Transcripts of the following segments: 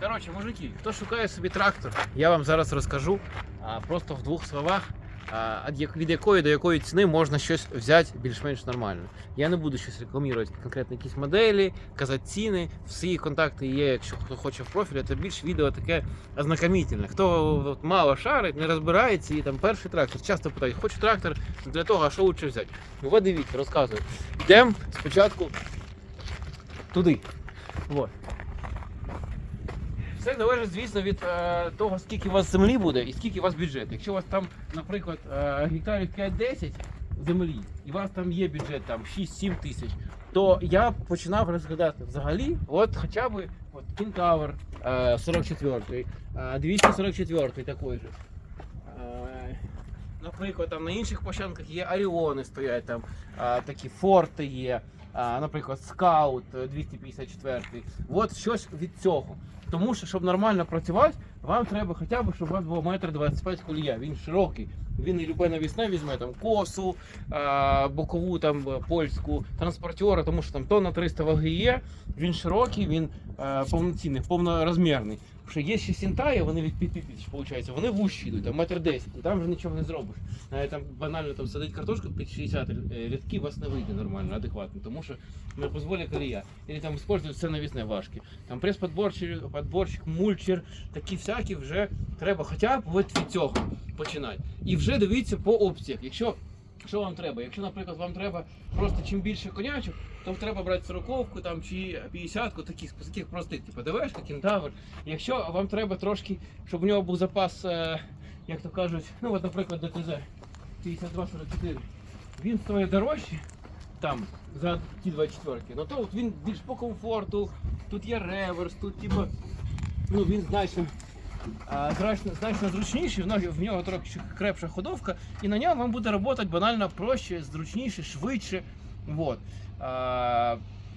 Коротше, мужики, хто шукає собі трактор, я вам зараз розкажу а, просто в двох словах, а, від якої до якої ціни можна щось взяти більш-менш нормально. Я не буду щось рекламувати конкретно якісь моделі, казати ціни. Всі контакти є, якщо хто хоче в профілі, це більш відео таке ознакомительне. Хто от, мало шарить, не розбирається і там перший трактор. Часто питають, хочу трактор для того, а що лучше взяти. Ну, от дивіться, розказую. Йдемо спочатку туди. Вот. Все залежить, звісно, від е, того, скільки у вас землі буде і скільки у вас бюджет. Якщо у вас там, наприклад, е, гектарів 5-10 землі, і у вас там є бюджет там 6-7 тисяч, то я починав розглядати взагалі, от хоча б от Кентавр е, 44-й, е, 244-й такий же. Е, Наприклад, там на інших площадках є Оріони стоять, там е, такі форти є, наприклад, Скаут е, 254. От щось від цього. Тому що, щоб нормально працювати, вам треба хоча б, щоб у вас було метр 25 колія. Він широкий. Він і любе навісне візьме там косу, бокову там польську, транспортера, тому що там тонна 300 ваги є. Він широкий, він е, повноцінний, повнорозмірний. Що є ще сінтаї, вони від 5 тисяч, виходить, вони вущі йдуть, там метр 10, і там вже нічого не зробиш. Навіть там банально там садить картошку під 60 рядків, у вас не вийде нормально, адекватно, тому що не дозволить колія. Или там использують все навісне важкі. Там прес-подборчик, подборчик, мульчер, такі всякі вже треба хоча б від цього починати. І вже дивіться по опціях. Якщо що вам треба? Якщо, наприклад, вам треба просто чим більше конячок, то треба брати сороковку там чи 50-ку, таких, таких простих, типу ДВшка, кентавр. Якщо вам треба трошки, щоб у нього був запас, е, як то кажуть, ну от, наприклад, ДТЗ 5244, він стоїть дорожче там за ті 24 ну то от він більш по комфорту, тут є реверс, тут типу, ну він значно. А, значно, значно зручніший, в нього, в нього трохи крепша ходовка, і на ньому вам буде працювати банально проще, зручніше, швидше. Вот.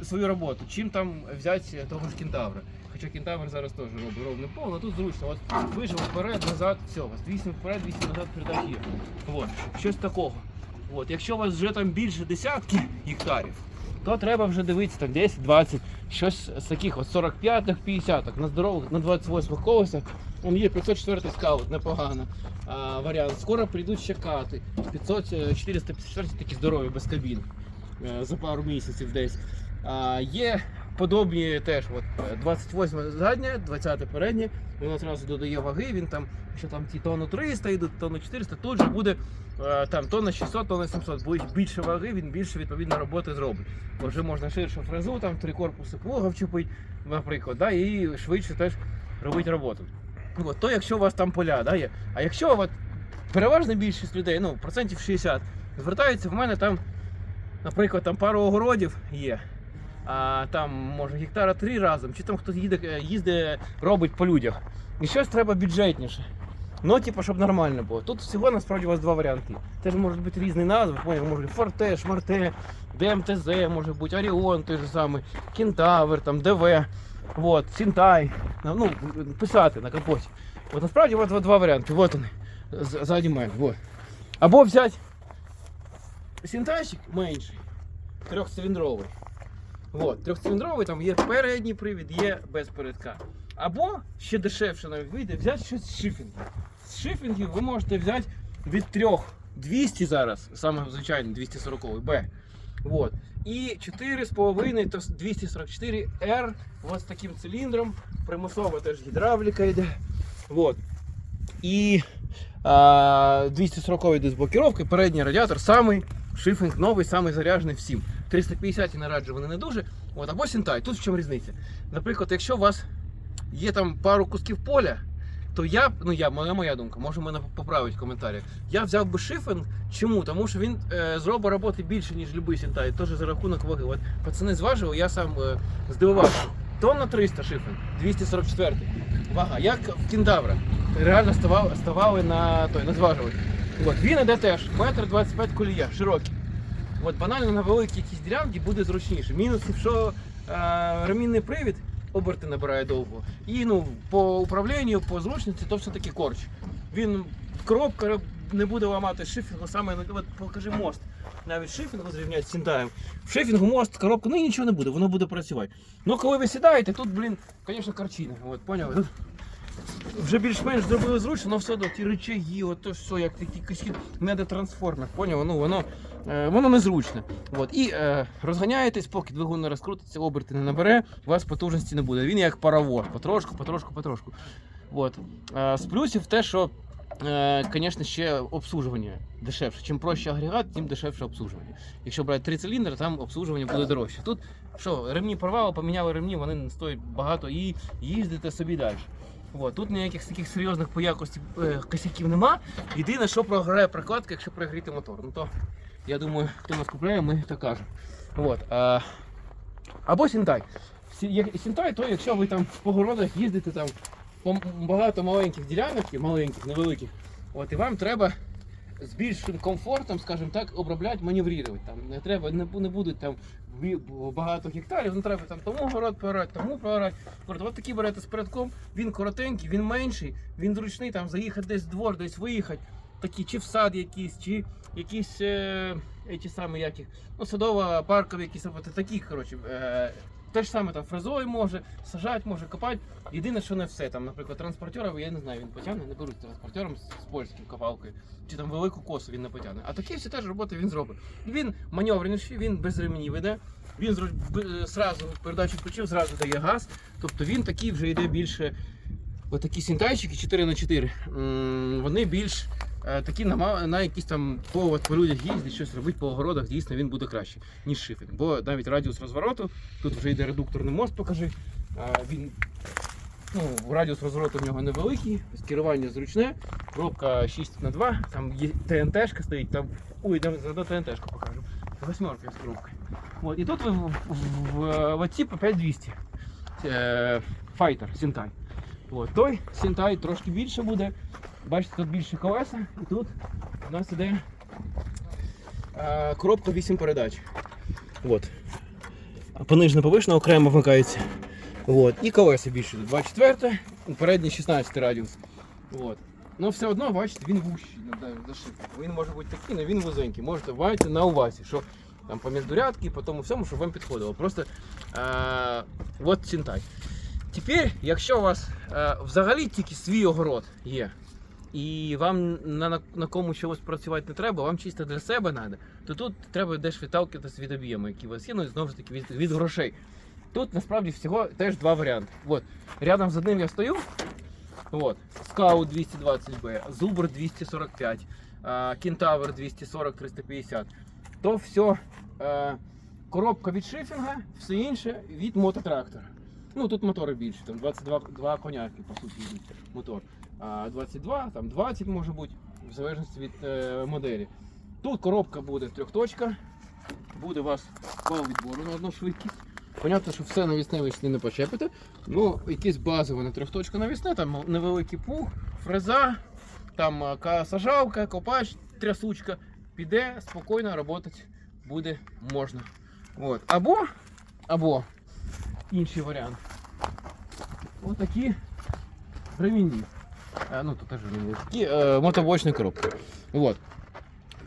Свою роботу, чим там взяти того ж кентавра. Хоча кентавр зараз теж робить ровний пол, але тут зручно. От вижив вперед, назад, все, у вас 8 вперед, 8 назад передач є. Щось такого. От. Якщо у вас вже там більше десятки гектарів, то треба вже дивитися там 10-20, щось з таких от 45-х, 50-х, на здорових, на 28-х колесах. Он є 504 скаут, непогано. А, варіант. Скоро прийдуть ще кати. 500, е, 454 такі здорові, без кабін. Е, За пару місяців десь. Є подобні теж. От, е, 28 заднє, 20 переднє. Він одразу додає ваги, він там, що там ті тонну 300 йдуть, тонну 400, тут же буде е, там тонна 600, тонна 700. Буде більше ваги, він більше відповідно роботи зробить. Бо вже можна ширшу фрезу, там три корпуси плуга вчепити, наприклад, да, і швидше теж робити роботу. От, то якщо у вас там поля, да, є. А якщо от, переважна більшість людей, ну, процентів 60, звертаються в мене там, наприклад, там пару огородів є. А там може гектара три разом, чи там хтось їде, е, їздить, робить по людях. І щось треба бюджетніше. Ну, типу, щоб нормально було. Тут всього насправді у вас два варіанти. Теж можуть бути різні назви, може бути Форте, Шмарте, ДМТЗ, може бути Оріон той же самий, Кентавр, там, ДВ, вот, Сінтай. Ну, писати на капоті. От насправді от, от два варіанти. Вот вони. Ззаді мене. Вот. Або взяти Сінтайчик менший, трьохциліндровий. Вот, трьохциліндровий, там є передній привід, є без передка. Або ще дешевше навіть вийде, взяти щось з шифінгів. З шифінгів ви можете взяти від 3 200 зараз, саме звичайний 240 Б. Вот. І 4,5 то 244 R от з таким циліндром. Примусова теж гідравліка йде. Вот. І а, 240 йде з блокіровки, передній радіатор, самий шифінг новий, самий заряджений всім. 350 і нараджу вони не дуже. От, або Сінтай. Тут в чому різниця? Наприклад, якщо у вас є там пару кусків поля, то я, ну я, моя моя думка, може мене поправить в коментарях. Я взяв би шифінг. Чому? Тому що він е, зробить роботи більше, ніж будь-який Сінтай, теж за рахунок ваги. От пацани зважили, я сам е, здивувався. Тонна 300 шифінг, 244 вага, як в кіндавра. Реально ставали, ставали на той, на зважувальник. От, він іде теж, метр 25 колія, широкий. От банально на великій якійсь ділянці буде зручніше. Мінусів, що е, ремінний привід оберти набирає довго. І ну, по управлінню, по зручності, то все таки корч. Він коробка не буде ламати шифінгу, саме от покажи мост. навіть шифінгу зрівняти з Сінтаєм. В шифінгу мост, коробка, ну нічого не буде, воно буде працювати. Ну коли ви сідаєте, тут, блін, звісно, карчина. От, поняли? Вже більш-менш зробили зручно, але все одно ті речаги, от то все, як такі якийсь недотрансформер, поняв? Ну, воно, е, воно незручне. От. І е, розганяєтесь, поки двигун не розкрутиться, оберти не набере, у вас потужності не буде. Він як паровоз, потрошку, потрошку, потрошку. От. Е, з плюсів те, що, е, звісно, ще обслужування дешевше. Чим проще агрегат, тим дешевше обслужування. Якщо брати три циліндри, там обслужування буде дорожче. Тут що, ремні порвали, поміняли ремні, вони не стоять багато і їздите собі далі. От, тут ніяких таких серйозних по якості е, косяків нема. Єдине, що програє прокладка, якщо прогріти мотор. Ну то я думаю, хто нас купляє, ми так кажемо. От, а, або Сінтай. Сінтай, то якщо ви там по городах їздите там по багато маленьких ділянок, маленьких, невеликих, от, і вам треба з більшим комфортом, скажімо так, обробляти, маневрувати. Там не треба, не, не будуть там багато гектарів, не треба там тому город поорати, тому поорати. От, такі берете з передком, він коротенький, він менший, він зручний, там заїхати десь в двор, десь виїхати. Такі, чи в сад якийсь, чи якісь е, ті самі, як їх, ну, садово, паркові якісь, от такі, коротше, е, те ж саме там фрезою може, сажати може, копати. Єдине, що не все. Там, наприклад, транспортера, я не знаю, він потягне, не беруть транспортером з, з польським копалкою. Чи там велику косу він не потягне. А такі всі теж роботи він зробить. Він маневреніший, він без ремені веде. Він зразу передачу включив, зразу дає газ. Тобто він такий вже йде більше. Отакі сінтайчики 4 на 4 вони більш е, такі на, на якісь там по, по людях їздять, щось робити по огородах, дійсно він буде краще, ніж шифінг. Бо навіть радіус розвороту, тут вже йде редукторний мост, покажи. Він, ну, радіус розвороту в нього невеликий, керування зручне, коробка 6 на 2 там є ТНТшка стоїть, там. Ой, заодно ТНТшку покажу. Восьмерка з коробкою. От, і тут в, в, в, в оці по 5200. Е, Файтер, Сінтай. Той Сінтай трошки більше буде. Бачите, тут більше колеса, і тут у нас іде е, коробка 8 передач. От. Понижна повишена окремо вмикається. От. І колеса більше. 24, передній 16 радіус. От. Ну все одно, бачите, він вущий зашитий. Він може бути такий, але він вузенький. Можете бачити на увазі, що там по міждурядки, по тому всьому, щоб вам підходило. Просто е, от Сінтай. Тепер, якщо у вас е, взагалі тільки свій огород є, і вам на, на, на кому чогось працювати не треба, вам чисто для себе треба, то тут треба десь відталкиватися від об'єму, які у вас є, ну і знову ж таки від, від грошей. Тут насправді всього теж два варіанти. От, рядом з одним я стою. От, Скаут 220B, Зубр 245, а, Кентавр 240-350. То все е, коробка від шифінга, все інше від мототрактора. Ну тут мотори більше, там 22 два коняки, по суті, мотор. А 22, там 20 може бути, в залежності від е, моделі. Тут коробка буде трьохточка, буде у вас вал відбору на одну швидкість. Понятно, що все навісне ви сюди не почепите. Ну, якесь базове на трьохточка навісне, там невеликий пух, фреза, там е, сажалка, копач, трясучка. Піде спокійно працювати буде можна. От. Або, або інший варіант. Ось такі ремінні. Е, Ну, тут теж ремінні. Такі е, мотоблочні коробки. От.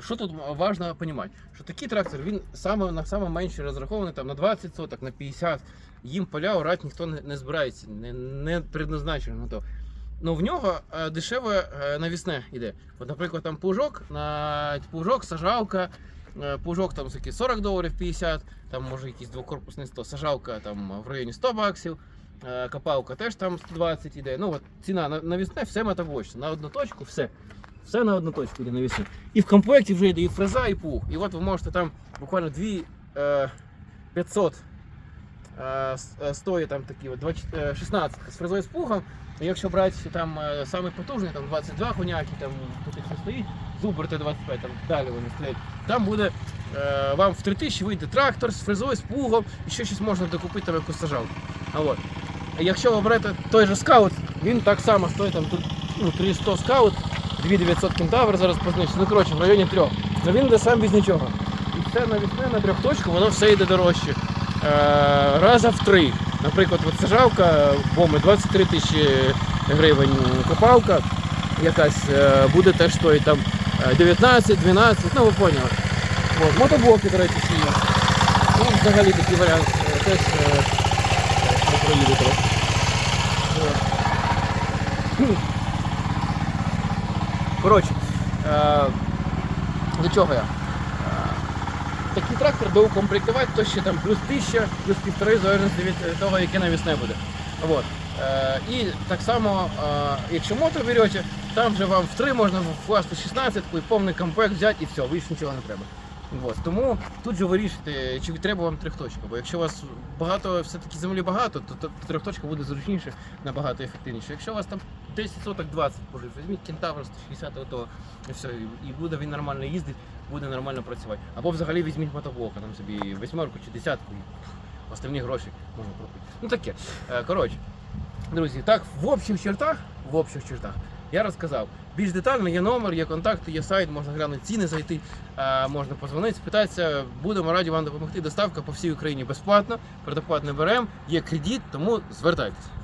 Що тут важливо розуміти? Що такий трактор він саме на саме менше розрахований там, на 20 соток, на 50. Їм поля орати ніхто не, не збирається, не, не предназначено на то. Ну в нього е, дешеве е, навісне йде. От, наприклад, там пужок, на пужок, сажалка, е, пужок там 40 доларів 50, там може якийсь двокорпусний 100, сажалка там в районі 100 баксів. Е, Копалка теж там 120 іде. Ну от ціна на навісне, все мотоблочне. На одну точку, все. Все на одну точку йде навісне. І в комплекті вже йде і фреза, і пух. І от ви можете там буквально 2 е, 500 е, стоїть там такі от 20, е, 16 з фрезою з пухом. І якщо брати там е, самий потужний, там 22 коняки, там тут все стоїть, Зубр Т-25, там далі вони стоять. Там буде вам в 3000 вийде трактор з фрезою, з пугом, і ще щось можна докупити там якусь сажалку. А от. Якщо ви берете той же скаут, він так само стоїть там тут ну, 300 скаут, 2900 кентавр зараз позначить, ну коротше, в районі трьох. Ну він йде сам без нічого. І все навісне на трьохточку, воно все йде дорожче. Е, раза в три. Наприклад, от сажалка боми 23 тисячі гривень, копалка якась е, буде теж стоїть там е, 19, 12, ну ви поняли. От, мотоблоки, до речі, ще є. Ну, взагалі такий варіант е, теж е, не проїде трохи. От. Хм. Коротше, е, до чого я? Е, Такий трактор доукомплектувати, то ще там плюс тисяча, плюс півтори, залежно від того, яке навісне буде. Вот. Е, і так само, якщо мотор берете, там вже вам в 3 можна вкласти 16 і повний комплект взяти і все, більше нічого не треба. Вот. Тому тут же вирішити, чи треба вам трьохточка. Бо якщо у вас багато, все-таки землі багато, то, то трьохточка буде зручніше, набагато ефективніше. Якщо у вас там 10 соток 20 пожив, візьміть кентавр 160 ото, і все, і- буде він нормально їздити, буде нормально працювати. Або взагалі візьміть мотоблока, там собі восьмерку чи десятку, і остальні гроші можна купити. Ну таке. Е, Коротше, друзі, так, в общих чертах, в общих чертах, я розказав. Більш детально є номер, є контакти, є сайт, можна глянути ціни зайти, е, можна позвонити, спитатися. Будемо раді вам допомогти. Доставка по всій Україні безплатно, предоплат не беремо, є кредит, тому звертайтеся.